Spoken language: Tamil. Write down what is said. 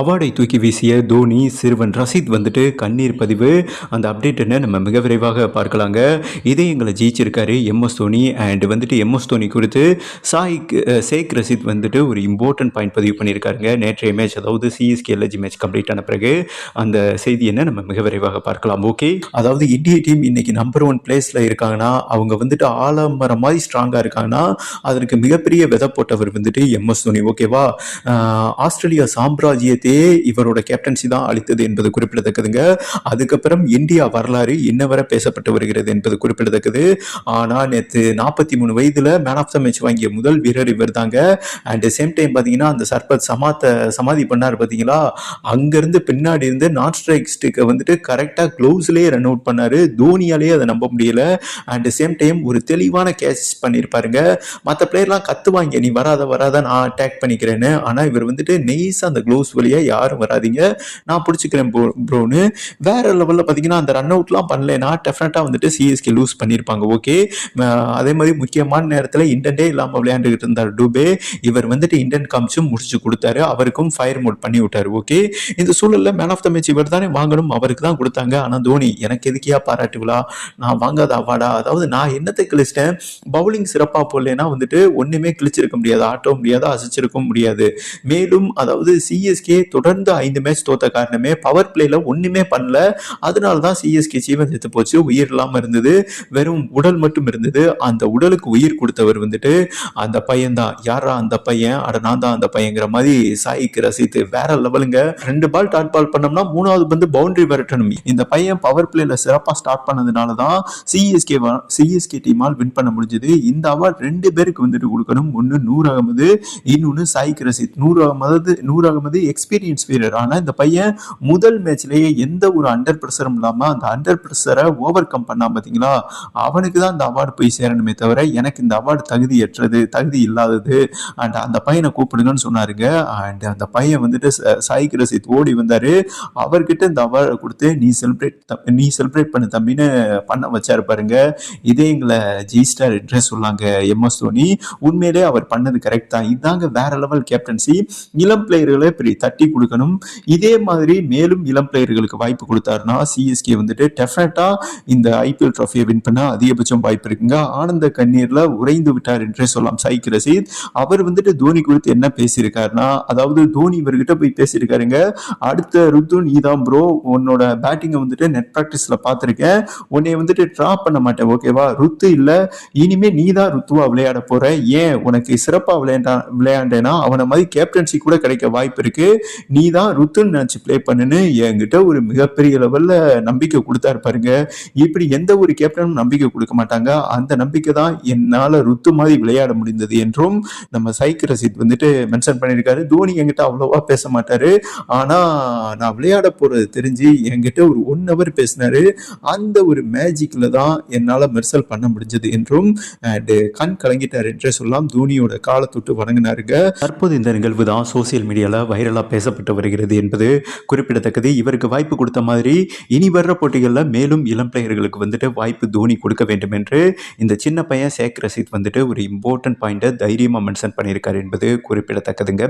அவார்டை தூக்கி வீசிய தோனி சிறுவன் ரசித் வந்துட்டு கண்ணீர் பதிவு. அந்த அப்டேட் என்ன நம்ம மிக விரைவாக பார்க்கலாங்க. இதே எங்களை ஜெயிச்சிருக்காரு எம்எஸ் தோனி அண்ட் வந்துட்டு எம்எஸ் தோனி குறித்து சாய் சேக் ரசித் வந்துட்டு ஒரு இம்பார்ட்டன்ட் பாயிண்ட் பதிவு பண்ணியிருக்காருங்க. நேற்றைய மேட்ச் அதாவது சிஎஸ்கே எல்ஜி மேட்ச் கம்ப்ளீட் ஆன பிறகு அந்த செய்தி என்ன நம்ம மிக விரைவாக பார்க்கலாம். ஓகே அதாவது இந்திய டீம் இன்னைக்கு நம்பர் ஒன் பிளேஸில் இருக்காங்கன்னா அவங்க வந்துட்டு ஆலமரம் மாதிரி ஸ்ட்ராங்காக இருக்காங்கன்னா அதற்கு மிகப்பெரிய விதை போட்டவர் வந்துட்டு எம்எஸ் தோனி. ஓகேவா ஆஸ்திரேலியா சாம்ராஜ்ய சாம்ராஜ்யத்தையே இவரோட கேப்டன்சி தான் அளித்தது என்பது குறிப்பிடத்தக்கதுங்க. அதுக்கப்புறம் இந்தியா வரலாறு இன்ன வரை பேசப்பட்டு வருகிறது என்பது குறிப்பிடத்தக்கது. ஆனால் நேற்று நாற்பத்தி மூணு வயதில் மேன் ஆஃப் த மேட்ச் வாங்கிய முதல் வீரர் இவர் தாங்க அண்ட் சேம் டைம் பார்த்தீங்கன்னா அந்த சர்பத் சமாத்த சமாதி பண்ணார் பார்த்தீங்களா அங்கேருந்து பின்னாடி இருந்து நான் ஸ்ட்ரைக் ஸ்டிக்கை வந்துட்டு கரெக்டாக க்ளவுஸ்லேயே ரன் அவுட் பண்ணார். தோனியாலேயே அதை நம்ப முடியல. அண்ட் சேம் டைம் ஒரு தெளிவான கேட்ச் பண்ணியிருப்பாருங்க மற்ற பிளேயர்லாம் கத்துவாங்க. நீ வராத வராத நான் அட்டாக் பண்ணிக்கிறேன்னு. ஆனால் இவர் வந்துட்டு நெய்ஸாக அந்த க்ளோஸ் வழியாக யாரும் வராதீங்க. நான் பிடிச்சிக்கிறேன் ப்ரோ ப்ரோன்னு வேற லெவலில் பார்த்தீங்கன்னா அந்த ரன் அவுட்லாம் பண்ணலைன்னா டெஃபினட்டாக வந்துட்டு சிஎஸ்கே லூஸ் பண்ணியிருப்பாங்க ஓகே அதே மாதிரி முக்கியமான நேரத்தில் இண்டன்டே இல்லாமல் விளையாண்டுக்கிட்டு இருந்தார் டூபே. இவர் வந்துட்டு இண்டன் காமிச்சும் முடிச்சு கொடுத்தாரு. அவருக்கும் ஃபயர் மோட் பண்ணி விட்டார் ஓகே இந்த சூழலில் மேன் ஆஃப் த மேட்ச் இவர் தானே வாங்கணும் அவருக்கு தான் கொடுத்தாங்க. ஆனால் தோனி எனக்கு எதுக்கியா பாராட்டு விழா? நான் வாங்காத அவாடா அதாவது நான் என்னத்தை கிழிச்சிட்டேன்? பவுலிங் சிறப்பாக போடலைன்னா வந்துட்டு ஒன்றுமே கிழிச்சிருக்க முடியாது ஆட்டவும் முடியாது அசைச்சிருக்கவும் முடியாது. மேலும் அதாவது சிஎஸ்கே தொடர்ந்து ஐந்து மேட்ச் தோத்த காரணமே பவர் பிளேல ஒன்றுமே பண்ணல. அதனால தான் சிஎஸ்கே சீவன் செத்து போச்சு. உயிர் இல்லாமல் இருந்தது. வெறும் உடல் மட்டும் இருந்தது. அந்த உடலுக்கு உயிர் கொடுத்தவர் வந்துட்டு அந்த பையன் தான் யாரா அந்த பையன்? அட நான் தான் அந்த பையங்கிற மாதிரி சாய்க்கு ரசித்து வேற லெவலுங்க. ரெண்டு பால் டாட் பால் பண்ணோம்னா மூணாவது வந்து பவுண்டரி விரட்டணும். இந்த பையன் பவர் பிளேல சிறப்பாக ஸ்டார்ட் பண்ணதுனால தான் சிஎஸ்கே சிஎஸ்கே டீமால் வின் பண்ண முடிஞ்சது. இந்த அவார்ட் ரெண்டு பேருக்கு வந்துட்டு கொடுக்கணும். ஒன்று நூறு அகமது இன்னொன்று சாய்க்கு ரசித். நூறு அகமது நூறு அகமது எக்ஸ்பீரியன்ஸ் வீரர் ஆனால் இந்த பையன் முதல் மேட்ச்லேயே எந்த ஒரு அண்டர் ப்ரெஷரும் இல்லாமல் அந்த அண்டர் ப்ரெஷரை ஓவர் கம் பண்ணான் பார்த்தீங்களா அவனுக்கு தான் இந்த அவார்டு போய் சேரணுமே தவிர எனக்கு இந்த அவார்டு தகுதியற்றது தகுதி இல்லாதது அண்ட் அந்த பையனை கூப்பிடுங்கன்னு சொன்னாருங்க. அண்ட் அந்த பையன் வந்துட்டு சாய்க்கு சாய்க் ரசித் ஓடி வந்தார். அவர்கிட்ட இந்த அவார்டை கொடுத்து நீ செலிப்ரேட் நீ செலிப்ரேட் பண்ண தம்பின்னு பண்ண வச்சாரு பாருங்க. இதே எங்களை ஜி ஸ்டார் என்று சொல்லாங்க எம்எஸ் தோனி. உண்மையிலே அவர் பண்ணது கரெக்ட் தான். இதாங்க வேற லெவல் கேப்டன்சி இளம் பிளேயர்களை இப்படி தட்டி கொடுக்கணும். இதே மாதிரி மேலும் இளம் பிளேயர்களுக்கு வாய்ப்பு கொடுத்தாருன்னா சிஎஸ்கே வந்துட்டு டெஃபினட்டா இந்த ஐபிஎல் ட்ராஃபியை வின் பண்ண அதிகபட்சம் வாய்ப்பு இருக்குங்க. ஆனந்த கண்ணீர்ல உறைந்து விட்டார் என்றே சொல்லலாம். சைக் ரசீத் அவர் வந்துட்டு தோனி குறித்து என்ன பேசியிருக்காருன்னா அதாவது தோனி இவர்கிட்ட போய் பேசியிருக்காருங்க. அடுத்த ருத்து நீதான் ப்ரோ உன்னோட பேட்டிங்கை வந்துட்டு நெட் ப்ராக்டிஸ்ல பார்த்துருக்கேன். உன்னை வந்துட்டு ட்ரா பண்ண மாட்டேன் ஓகேவா ருத்து இல்ல. இனிமே நீ தான் ருத்துவா விளையாட போற. ஏன் உனக்கு சிறப்பா விளையாண்டா விளையாண்டேனா அவனை மாதிரி கேப்டன்சி கூட கிடைக்க வாய்ப்பு இருக்கு. நீ தான் ருத்துன்னு நினச்சி ப்ளே பண்ணுன்னு என்கிட்ட ஒரு மிகப்பெரிய லெவல்ல நம்பிக்கை கொடுத்தாரு பாருங்க. இப்படி எந்த ஒரு கேப்டனும் நம்பிக்கை கொடுக்க மாட்டாங்க. அந்த நம்பிக்கை தான் என்னால ருத்து மாதிரி விளையாட முடிந்தது என்றும் நம்ம சைக் ரசித் வந்துட்டு மென்ஷன் பண்ணியிருக்காரு. தோனி என்கிட்ட அவ்வளோவா பேச மாட்டாரு. ஆனா நான் விளையாட போறது தெரிஞ்சு என்கிட்ட ஒரு ஒன் ஹவர் பேசினாரு. அந்த ஒரு மேஜிக்ல தான் என்னால மெர்சல் பண்ண முடிஞ்சது என்றும் கண் கலங்கிட்டார் என்றே சொல்லலாம். தோனியோட காலத்தொட்டு வணங்கினாருங்க. தற்போது இந்த நிகழ்வு தான் சோசியல் மீடியாவில் வைரலாக பேசப்பட்டு வருகிறது என்பது குறிப்பிடத்தக்கது. இவருக்கு வாய்ப்பு கொடுத்த மாதிரி இனி வர்ற போட்டிகளில் மேலும் இளம் பிளேயர்களுக்கு வந்துட்டு வாய்ப்பு தோனி கொடுக்க வேண்டும் என்று இந்த சின்ன பையன் சேக் ரசித் வந்துட்டு ஒரு இம்பார்ட்டன்ட் பாயிண்ட்டை தைரியமாக மென்ஷன் பண்ணியிருக்காரு என்பது குறிப்பிடத்தக்கதுங்க.